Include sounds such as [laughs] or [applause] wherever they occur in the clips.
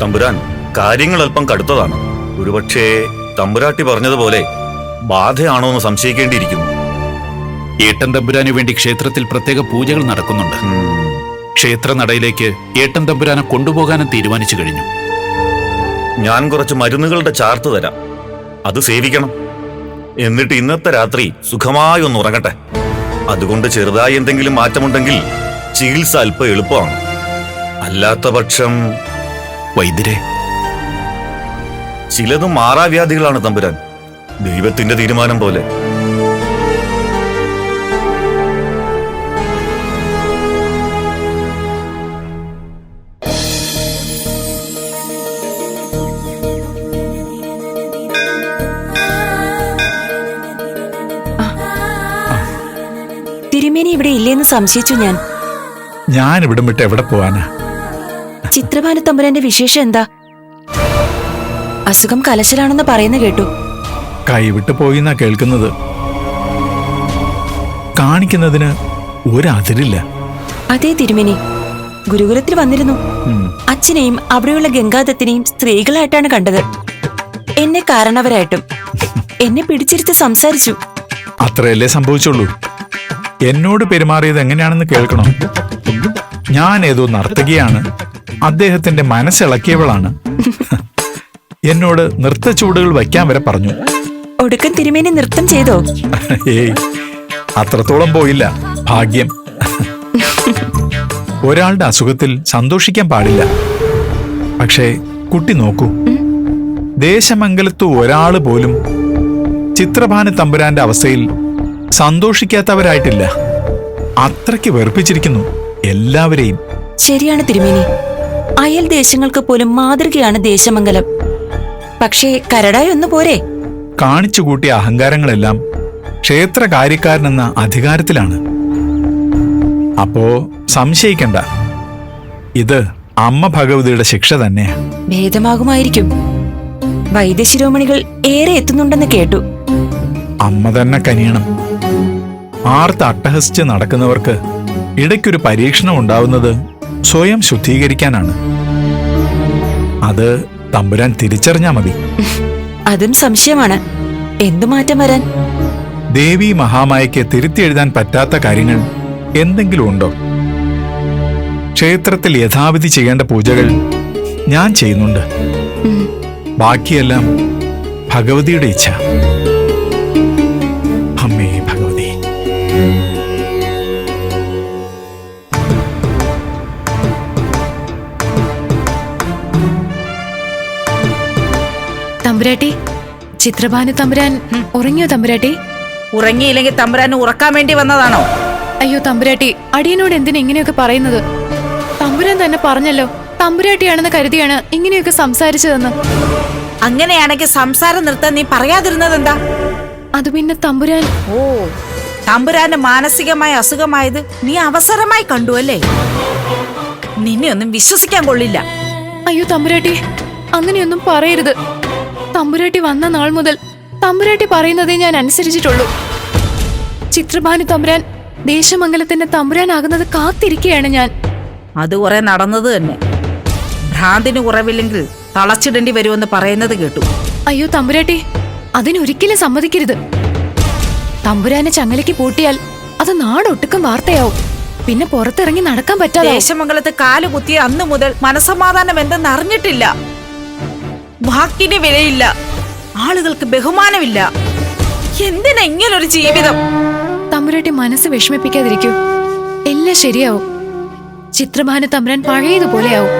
തമ്പുരാൻ കാര്യങ്ങൾ അല്പം കടുത്തതാണ്. ഒരുപക്ഷേ തമ്പുരാട്ടി പറഞ്ഞതുപോലെ ബാധയാണോ എന്ന് സംശയിക്കേണ്ടിയിരിക്കുന്നു. ഏട്ടൻ തമ്പുരാന് വേണ്ടി ക്ഷേത്രത്തിൽ പ്രത്യേക പൂജകൾ നടക്കുന്നുണ്ട്. ക്ഷേത്ര നടയിലേക്ക് ഏട്ടൻ തമ്പുരാനെ കൊണ്ടുപോകാനും തീരുമാനിച്ചു കഴിഞ്ഞു. ഞാൻ കുറച്ച് മരുന്നുകളുടെ ചാർത്ത് തരാം. അത് സേവിക്കണം. എന്നിട്ട് ഇന്നത്തെ രാത്രി സുഖമായി ഒന്ന് ഉറങ്ങട്ടെ. അതുകൊണ്ട് ചെറുതായി എന്തെങ്കിലും മാറ്റമുണ്ടെങ്കിൽ ചികിത്സ അല്പം എളുപ്പമാണ്. അല്ലാത്ത പക്ഷം വൈദ്യരെ. ചിലതും മാറാവ്യാധികളാണ് തമ്പുരാൻ. ദൈവത്തിന്റെ തീരുമാനം പോലെ. തിരുമേനി ഇവിടെ ഇല്ലെന്ന് സംശയിച്ചു ഞാൻ. ഞാൻ ഇവിടം വിട്ട് എവിടെ പോവാനാ? ചിത്രഭാനു തമ്പുരാന്റെ വിശേഷം എന്താ? അസുഖം കലശലാണെന്ന് പറയുന്ന കേട്ടു. കൈവിട്ട് പോയിന്നാ കേൾക്കുന്നത്. കാണിക്കുന്നതിന് ഒരതിരില്ല. അതേ തിരുമേനി ഗുരുകുലത്തിൽ വന്നിരുന്നു. അച്ഛനെയും അവിടെയുള്ള ഗംഗാദത്തിനെയും സ്ത്രീകളായിട്ടാണ് കണ്ടത്. എന്നെ കാരണവരായിട്ടും. എന്നെ പിടിച്ചിരുത്തി സംസാരിച്ചു. അത്രയല്ലേ സംഭവിച്ചുള്ളൂ. എന്നോട് പെരുമാറിയത് എങ്ങനെയാണെന്ന് കേൾക്കണം? ഞാൻ ഏതോ നർത്തകിയാണ്. അദ്ദേഹത്തിന്റെ മനസ്സിളക്കിയവളാണ് എന്നോട് നൃത്ത ചൂടുകൾ വയ്ക്കാൻ വരെ പറഞ്ഞു. ഒടുക്കം തിരുമേനി നൃത്തം ചെയ്തോ? ഏയ് അത്രത്തോളം പോയില്ല. ഭാഗ്യം. ഒരാളുടെ അസുഖത്തിൽ സന്തോഷിക്കാൻ പാടില്ല. പക്ഷേ കുട്ടി നോക്കൂ. ദേശമംഗലത്ത് ഒരാൾ പോലും ചിത്രഭാന തമ്പുരാന്റെ അവസ്ഥയിൽ സന്തോഷിക്കാത്തവരായിട്ടില്ല. അത്രയ്ക്ക് വെറുപ്പിച്ചിരിക്കുന്നു എല്ലാവരെയും. ശരിയാണ് തിരുമേനി. അയൽ ദേശങ്ങൾക്ക് പോലും മാതൃകയാണ് ദേശമംഗലം. പക്ഷേ കരടായി ഒന്ന് പോരെ? കാണിച്ചു കൂട്ടിയ അഹങ്കാരങ്ങളെല്ലാം ക്ഷേത്ര കാര്യക്കാരനെന്ന അധികാരത്തിലാണ്. അപ്പോ സംശയിക്കണ്ട. ഇത് അമ്മ ഭഗവതിയുടെ ശിക്ഷ തന്നെയാ. ഭേദമാകുമായിരിക്കും. വൈദ്യശിരോമണികൾ ഏറെ എത്തുന്നുണ്ടെന്ന് കേട്ടു. അമ്മ തന്നെ കനിയണം. ആർത്ത് അട്ടഹസിച്ച് നടക്കുന്നവർക്ക് ഇടയ്ക്കൊരു പരീക്ഷണം ഉണ്ടാവുന്നത് സ്വയം ശുദ്ധീകരിക്കാനാണ്. അത് തമ്പുരാൻ തിരിച്ചറിഞ്ഞാ മതി. അതും സംശയമാണ്. എന്തു മാറ്റം വരാൻ? ദേവി മഹാമായയ്ക്ക് തിരുത്തി എഴുതാൻ പറ്റാത്ത കാര്യങ്ങൾ എന്തെങ്കിലും ഉണ്ടോ? ക്ഷേത്രത്തിൽ യഥാവിധി ചെയ്യേണ്ട പൂജകൾ ഞാൻ ചെയ്യുന്നുണ്ട്. ബാക്കിയെല്ലാം ഭഗവതിയുടെ ഇച്ഛ. തമ്പുരാട്ടി ചിത്രഭാനു തമ്പുരാൻ ഉറങ്ങിയോ തമ്പുരാട്ടി? ഉറങ്ങിയില്ലെങ്കിൽ തമ്പുരാൻ ഉറക്കാൻ വേണ്ടി വന്നതാണോ? അയ്യോ തമ്പുരാട്ടി അടിയനോട് എന്തിനാ ഇങ്ങനെയൊക്കെ പറയുന്നത്? തമ്പുരാൻ തന്നെ പറഞ്ഞല്ലോ തമ്പുരാട്ടിയാണെന്ന് കരുതിയാണ് ഇങ്ങനെയൊക്കെ സംസാരിച്ചതെന്ന്. അങ്ങനെയാണെങ്കിൽ സംസാരം നിർത്താൻ നീ പറയാതിരുന്നത് എന്താ അത് പിന്നെ തമ്പുരാൻ. ഓ തമ്പുരാന്റെ മാനസികമായ അസുഖമായത് നീ അവസരമായി കണ്ടു അല്ലേ? നിന്നെ ഒന്നും വിശ്വസിക്കാൻ കൊള്ളില്ല. അയ്യോ തമ്പുരാട്ടി അങ്ങനെയൊന്നും പറയരുത്. തമ്പുരാട്ടി വന്ന നാൾ മുതൽ തമ്പുരാട്ടി പറയുന്നതേ ഞാൻ അനുസരിച്ചിട്ടുള്ളൂ. ചിത്രഭാനു തമ്പുരാൻ ദേശമംഗലത്തിന്റെ തമ്പുരാനാകുന്നത് കാത്തിരിക്കുകയാണ് ഞാൻ. അത് കുറെ നടന്നത് തന്നെ. ഭ്രാന്തിന് കുറവില്ലെങ്കിൽ തളച്ചിടേണ്ടി വരുമെന്ന് പറയുന്നത് കേട്ടു. അയ്യോ തമ്പുരാട്ടി അതിനൊരിക്കലും സമ്മതിക്കരുത്. തമ്പുരാനെ ചങ്ങലയ്ക്ക് പൂട്ടിയാൽ അത് നാടൊട്ടുക്കും വാർത്തയാവും. പിന്നെ പുറത്തിറങ്ങി നടക്കാൻ പറ്റാതെ ദേശമംഗലത്ത് കാൽ കുത്തിയ അന്ന് മുതൽ മനസമാധാനം എന്തെന്ന് അറിഞ്ഞിട്ടില്ല. വാക്കിന് വിലയില്ല. ആളുകൾക്ക് ബഹുമാനമില്ല. എന്തിനാ ഇങ്ങനൊരു ജീവിതം? തമ്പുരാട്ടി മനസ്സ് വിഷമിപ്പിക്കാതിരിക്കൂ. എല്ലാം ശരിയാവും. ചിത്രഭാന തമ്പുരാൻ പഴയതുപോലെയാവും.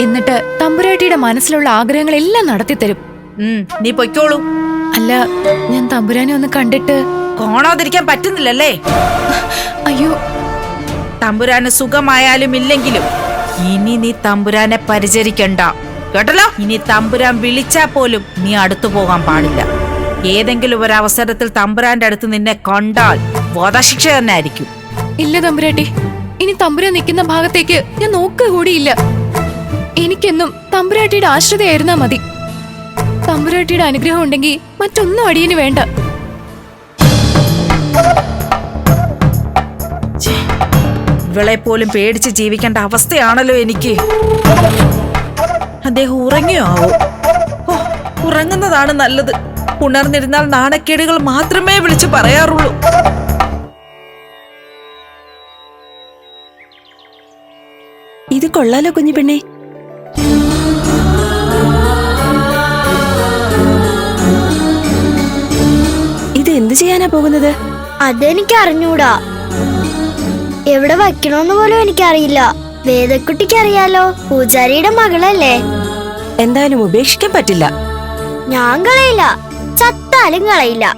എന്നിട്ട് തമ്പുരാട്ടിയുടെ മനസ്സിലുള്ള ആഗ്രഹങ്ങളെല്ലാം നടത്തിത്തരും. നീ പൊയ്ക്കോളൂ. അല്ല ഞാൻ തമ്പുരാനെ ഒന്ന് കണ്ടിട്ട് കാണാതിരിക്കാൻ പറ്റുന്നില്ലല്ലേ? അയ്യോ. തമ്പുരാന് സുഖമായാലും ഇല്ലെങ്കിലും ഇനി നീ തമ്പുരാനെ പരിചരിക്കണ്ട. കേട്ടല്ലോ? ഇനി തമ്പുരാൻ വിളിച്ചാ പോലും നീ അടുത്തു പോകാൻ പാടില്ല. ഏതെങ്കിലും ഒരു അവസരത്തിൽ തമ്പുരാന്റെ അടുത്ത് നിന്നെ കണ്ടാൽ വധശിക്ഷ തന്നെ ആയിരിക്കും ഇല്ല തമ്പുരാട്ടി ഇനി തമ്പുരാൻ നിൽക്കുന്ന ഭാഗത്തേക്ക് ഞാൻ നോക്കുക കൂടിയില്ല. എനിക്കെന്നും തമ്പുരാട്ടിയുടെ ആശ്രിതയായിരുന്നാ മതി. തമ്പുരാട്ടിയുടെ അനുഗ്രഹം ഉണ്ടെങ്കിൽ മറ്റൊന്നും അടിയന് വേണ്ട. ഇവളെ പോലും പേടിച്ച് ജീവിക്കേണ്ട അവസ്ഥയാണല്ലോ എനിക്ക്. അദ്ദേഹം ഉറങ്ങിയോ? ആവോ ഓ ഉറങ്ങുന്നതാണ് നല്ലത്. ഉണർന്നിരുന്നാൽ നാണക്കേടുകൾ മാത്രമേ വിളിച്ചു പറയാറുള്ളൂ. ഇത് കൊള്ളാലോ കുഞ്ഞു പെണ്ണെ. ഇത് എന്ത് ചെയ്യാനാ പോകുന്നത്? അതെനിക്ക് അറിഞ്ഞൂടാ എവിടെ വയ്ക്കണോന്ന് പോലും എനിക്കറിയില്ല. വേദക്കുട്ടിക്ക് അറിയാലോ പൂജാരിയുടെ മകളല്ലേ? എന്തായാലും ഉപേക്ഷിക്കാൻ പറ്റില്ല. ഞാൻ കളയില്ല. ചത്താലും കളയില്ല.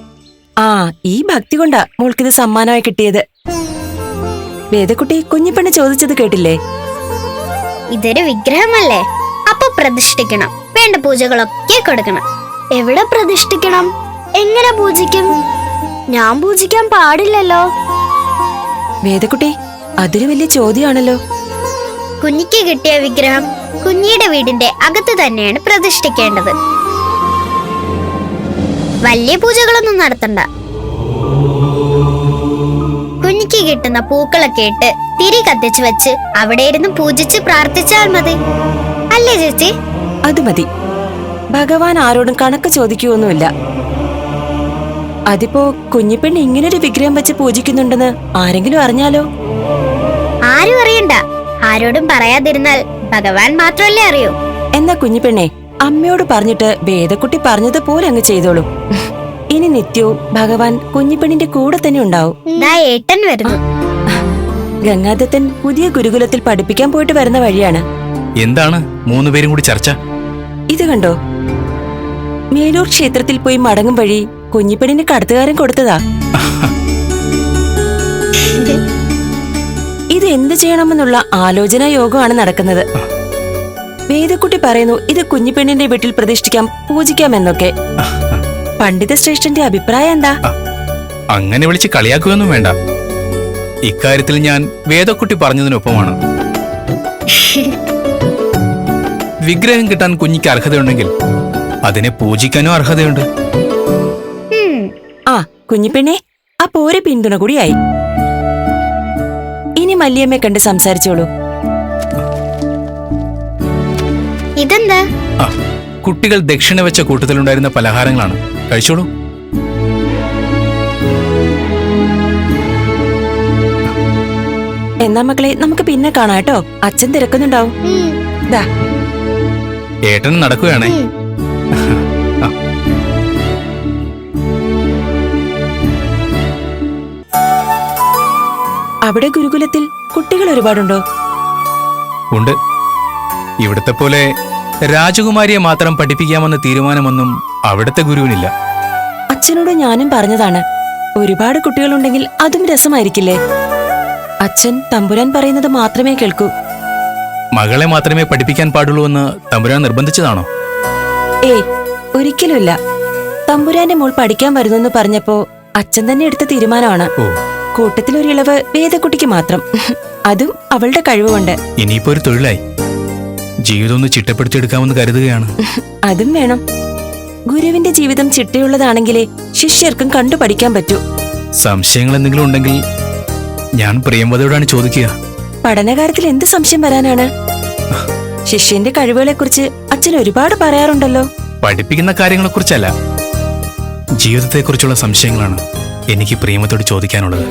ആ ഈ ഭക്തി കൊണ്ടാ മോൾക്കിത് സമ്മാനമായി കിട്ടിയത്. വേദക്കുട്ടി കുഞ്ഞിപ്പെണ്ണ് ചോദിച്ചത് കേട്ടില്ലേ? ഇതൊരു വിഗ്രഹമല്ലേ? അപ്പൊ പ്രതിഷ്ഠിക്കണം. വേണ്ട പൂജകളൊക്കെ കൊടുക്കണം. എവിടെ പ്രതിഷ്ഠിക്കണം? എങ്ങനെ പൂജിക്കും? ഞാൻ പൂജിക്കാൻ പാടില്ലല്ലോ. വേദക്കുട്ടി അതൊരു വലിയ ചോദ്യമാണല്ലോ. കുഞ്ഞിക്ക് കിട്ടിയ വിഗ്രഹം കുഞ്ഞിയുടെ വീടിന്റെ അകത്ത് തന്നെയാണ് പ്രതിഷ്ഠിക്കേണ്ടത്. വലിയ പൂജകളൊന്നും നടത്തണ്ട. കുഞ്ഞിക്ക് കിട്ടുന്ന പൂക്കളൊക്കെ ഇട്ട് തിരി കത്തിച്ചു വെച്ച് അവിടെ ഇരുന്ന് പൂജിച്ച് പ്രാർത്ഥിച്ചാൽ മതി. അല്ലേ ചേച്ചി? അത് മതി. ഭഗവാൻ ആരോടും കണക്ക് ചോദിക്കുകയൊന്നുമില്ല. അതിപ്പോ കുഞ്ഞിപ്പെണ്ണ് ഇങ്ങനൊരു വിഗ്രഹം വെച്ച് പൂജിക്കുന്നുണ്ടെന്ന് ആരെങ്കിലും അറിഞ്ഞാലോ? ആരും അറിയണ്ട. ആരോടും പറയാതിരുന്നാൽ ഭഗവാൻ മാത്രമല്ലേ അറിയൂ? എന്നാ കുഞ്ഞിപ്പെണ്ണെ അമ്മയോട് പറഞ്ഞിട്ട് വേദക്കുട്ടി പറഞ്ഞതുപോലെ അങ്ങ് ചെയ്തോളൂ. ഇനി നിത്യവും ഭഗവാൻ കുഞ്ഞിപ്പെണ്ണിന്റെ കൂടെ തന്നെ ഉണ്ടാവും. ദാ ഏട്ടൻ വരുന്നു. ഗംഗാദത്തൻ പുതിയ ഗുരുകുലത്തിൽ പഠിപ്പിക്കാൻ പോയിട്ട് വരുന്ന വഴിയാണ്. എന്താണ് മൂന്നുപേരും കൂടി ചർച്ച? ഇത് കണ്ടോ? മേലൂർ ക്ഷേത്രത്തിൽ പോയി മടങ്ങും വഴി കുഞ്ഞിപ്പെണ്ണിന് കടത്തുകാരൻ കൊടുത്തതാ. [laughs] ഇത് എന്ത് ചെയ്യണമെന്നുള്ള ആലോചനാ യോഗമാണ് നടക്കുന്നത്. വേദക്കുട്ടി പറയുന്നു ഇത് കുഞ്ഞിപ്പെണ്ണിന്റെ വീട്ടിൽ പ്രതിഷ്ഠിക്കാം പൂജിക്കാം എന്നൊക്കെ പണ്ഡിത ശ്രേഷ്ഠന്റെ അഭിപ്രായം എന്താ? അങ്ങനെ വിളിച്ച് കളിയാക്കുകയൊന്നും വേണ്ട. ഇക്കാര്യത്തിൽ ഞാൻ വേദക്കുട്ടി പറഞ്ഞതിനൊപ്പമാണ്. വിഗ്രഹം കിട്ടാൻ കുഞ്ഞിക്ക് അർഹതയുണ്ടെങ്കിൽ അതിനെ പൂജിക്കാനും അർഹതയുണ്ട്. ആ കുഞ്ഞിപ്പെണ്ണെ ആ ഒരു പിന്തുണ കൂടിയായി ഇനി മല്ലിയമ്മയെ കണ്ട് സംസാരിച്ചോളൂ. ഇതെന്താ? കുട്ടികൾ ദക്ഷിണ വെച്ച കൂട്ടത്തിലുണ്ടായിരുന്ന പലഹാരങ്ങളാണ്. കഴിച്ചോളൂ. എന്നാ മക്കളെ നമുക്ക് പിന്നെ കാണാം കേട്ടോ. അച്ഛൻ തിരക്കുന്നുണ്ടാവും. ഏട്ടൻ നടക്കുകയാണേ. അവിടെ ഗുരുകുലത്തിൽ കുട്ടികൾ ഒരുപാടുണ്ടോ? ഉണ്ട്. ഇവിടത്തെ പോലെ രാജകുമാരിയെ മാത്രം പഠിപ്പിക്കാമെന്ന തീരുമാനമൊന്നും അവിടുത്തെ ഗുരുവിനില്ല. അച്ഛനോട് ഞാനും പറഞ്ഞതാണ്. ഒരുപാട് കുട്ടികളുണ്ടെങ്കിൽ അതും രസമായിരിക്കില്ലേ? അച്ഛൻ തമ്പുരാൻ പറയുന്നത് മാത്രമേ കേൾക്കൂ. മകളെ മാത്രമേ പഠിപ്പിക്കാൻ പാടുള്ളൂ എന്ന് തമ്പുരാൻ നിർബന്ധിച്ചതാണോ? ഏയ് ഒരിക്കലുമില്ല. തമ്പുരാന്റെ മോൾ പഠിക്കാൻ വരുന്നെന്ന് പറഞ്ഞപ്പോ അച്ഛൻ തന്നെ എടുത്ത തീരുമാനമാണ്. ഓ ഇളവ് വേദക്കുട്ടിക്ക് മാത്രം. അതും അവളുടെ കഴിവുകൊണ്ട്. ഇനിയിപ്പോ ഒരു തൊഴിലായി. ജീവിതം ഒന്ന് ചിട്ടപ്പെടുത്തിയെടുക്കാമെന്ന് കരുതുകയാണ്. അതും വേണം. ഗുരുവിന്റെ ജീവിതം ചിട്ടയുള്ളതാണെങ്കിലേ ശിഷ്യർക്കും കണ്ടു പഠിക്കാൻ പറ്റൂ. സംശയങ്ങൾ എന്തെങ്കിലും ഉണ്ടെങ്കിൽ ഞാൻ പ്രിയംവതയോടാണ് ചോദിക്കുക. പഠനകാര്യത്തിൽ എന്ത് സംശയം വരാനാണ്? ശിഷ്യന്റെ കഴിവുകളെ കുറിച്ച് അച്ഛൻ ഒരുപാട് പറയാറുണ്ടല്ലോ. പഠിപ്പിക്കുന്ന കാര്യങ്ങളെക്കുറിച്ചല്ല. ജീവിതത്തെക്കുറിച്ചുള്ള സംശയങ്ങളാണ്. എനിക്ക് പ്രേമത്തോട് ചോദിക്കാനുള്ളത്.